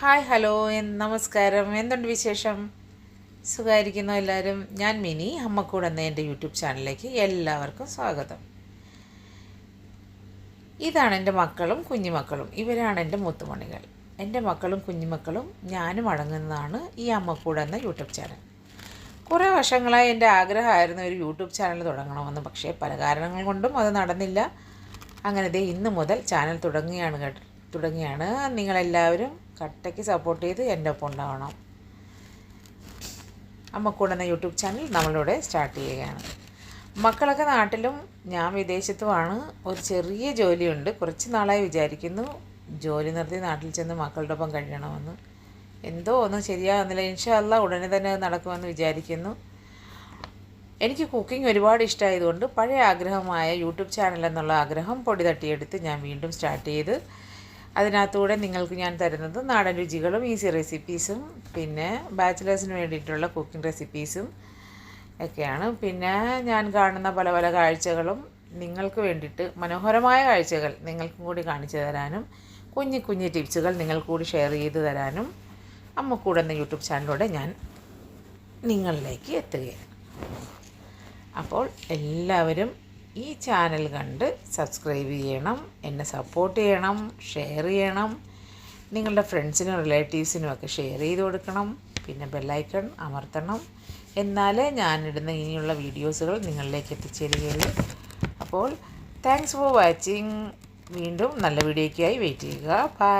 Hi hello നമസ്കാരം. എന്തുണ്ട് വിശേഷം? സുഖമായിരിക്കുന്നു എല്ലാവരും. ഞാൻ മിനി അമ്മക്കൂട് എന്ന എന്റെ യൂട്യൂബ് ചാനലിലേക്ക് എല്ലാവർക്കും സ്വാഗതം. ഇതാണ് എന്റെ മക്കളും കുഞ്ഞുമക്കളും. ഇവരാണ് എന്റെ മുത്തുമണികൾ. എന്റെ മക്കളും കുഞ്ഞുമക്കളും ഞാനും അടങ്ങുന്നതാണ് ഈ അമ്മക്കൂട് എന്ന യൂട്യൂബ് ചാനൽ. കുറേ വർഷങ്ങളായി എന്റെ ആഗ്രഹമായിരുന്നു ഒരു യൂട്യൂബ് ചാനൽ തുടങ്ങണമെന്ന്. പക്ഷേ പല കാരണങ്ങൾ കൊണ്ടും അത് നടന്നില്ല. അങ്ങനെ ദേ ഇന്ന് മുതൽ ചാനൽ തുടങ്ങുകയാണ് കേട്ടോ തുടങ്ങിയാണ്. നിങ്ങളെല്ലാവരും കട്ടയ്ക്ക് സപ്പോർട്ട് ചെയ്ത് എന്റെ ഒപ്പം ഉണ്ടാവണം. അമ്മക്കൂട് യൂട്യൂബ് ചാനൽ നമ്മളിവിടെ സ്റ്റാർട്ട് ചെയ്യുകയാണ്. മക്കളൊക്കെ നാട്ടിലും ഞാൻ വിദേശത്തുമാണ്. ഒരു ചെറിയ ജോലിയുണ്ട്. കുറച്ച് നാളായി വിചാരിക്കുന്നു ജോലി നിർത്തി നാട്ടിൽ ചെന്ന് മക്കളുടെ ഒപ്പം കഴിയണമെന്ന്. എന്തോ ഒന്നും ശരിയാകുന്നില്ല ഇൻഷല്ല ഉടനെ തന്നെ നടക്കുമെന്ന് വിചാരിക്കുന്നു. എനിക്ക് കുക്കിംഗ് ഒരുപാട് ഇഷ്ടമായതുകൊണ്ട് പഴയ ആഗ്രഹമായ യൂട്യൂബ് ചാനൽ എന്നുള്ള ആഗ്രഹം പൊടി തട്ടിയെടുത്ത് ഞാൻ വീണ്ടും സ്റ്റാർട്ട് ചെയ്ത് അതിനകത്തൂടെ നിങ്ങൾക്ക് ഞാൻ തരുന്നത് നാടൻ രുചികളും ഈസി റെസിപ്പീസും പിന്നെ ബാച്ചിലേഴ്സിന് വേണ്ടിയിട്ടുള്ള കുക്കിംഗ് റെസിപ്പീസും ഒക്കെയാണ്. പിന്നെ ഞാൻ കാണുന്ന പല പല കാഴ്ചകളും നിങ്ങൾക്ക് വേണ്ടിയിട്ട് മനോഹരമായ കാഴ്ചകൾ നിങ്ങൾക്കും കൂടി കാണിച്ചു തരാനും കുഞ്ഞു കുഞ്ഞു ടിപ്സുകൾ നിങ്ങൾക്കൂടി ഷെയർ ചെയ്ത് തരാനും അമ്മക്കൂടെ എന്ന യൂട്യൂബ് ചാനലിലൂടെ ഞാൻ നിങ്ങളിലേക്ക് എത്തുകയാണ്. അപ്പോൾ എല്ലാവരും ഈ ചാനൽ കണ്ട് സബ്സ്ക്രൈബ് ചെയ്യണം എന്നെ സപ്പോർട്ട് ചെയ്യണം ഷെയർ ചെയ്യണം നിങ്ങളുടെ ഫ്രണ്ട്സിനും റിലേറ്റീവ്സിനും ഒക്കെ ഷെയർ ചെയ്ത് കൊടുക്കണം പിന്നെ ബെല്ലൈക്കൺ അമർത്തണം. എന്നാലേ ഞാനിടുന്ന ഇനിയുള്ള വീഡിയോസുകൾ നിങ്ങളിലേക്ക് എത്തിച്ചേരുകയുള്ളൂ. അപ്പോൾ താങ്ക്സ് ഫോർ വാച്ചിങ് വീണ്ടും നല്ല വീഡിയോയ്ക്കായി വെയിറ്റ് ചെയ്യുക. ബൈ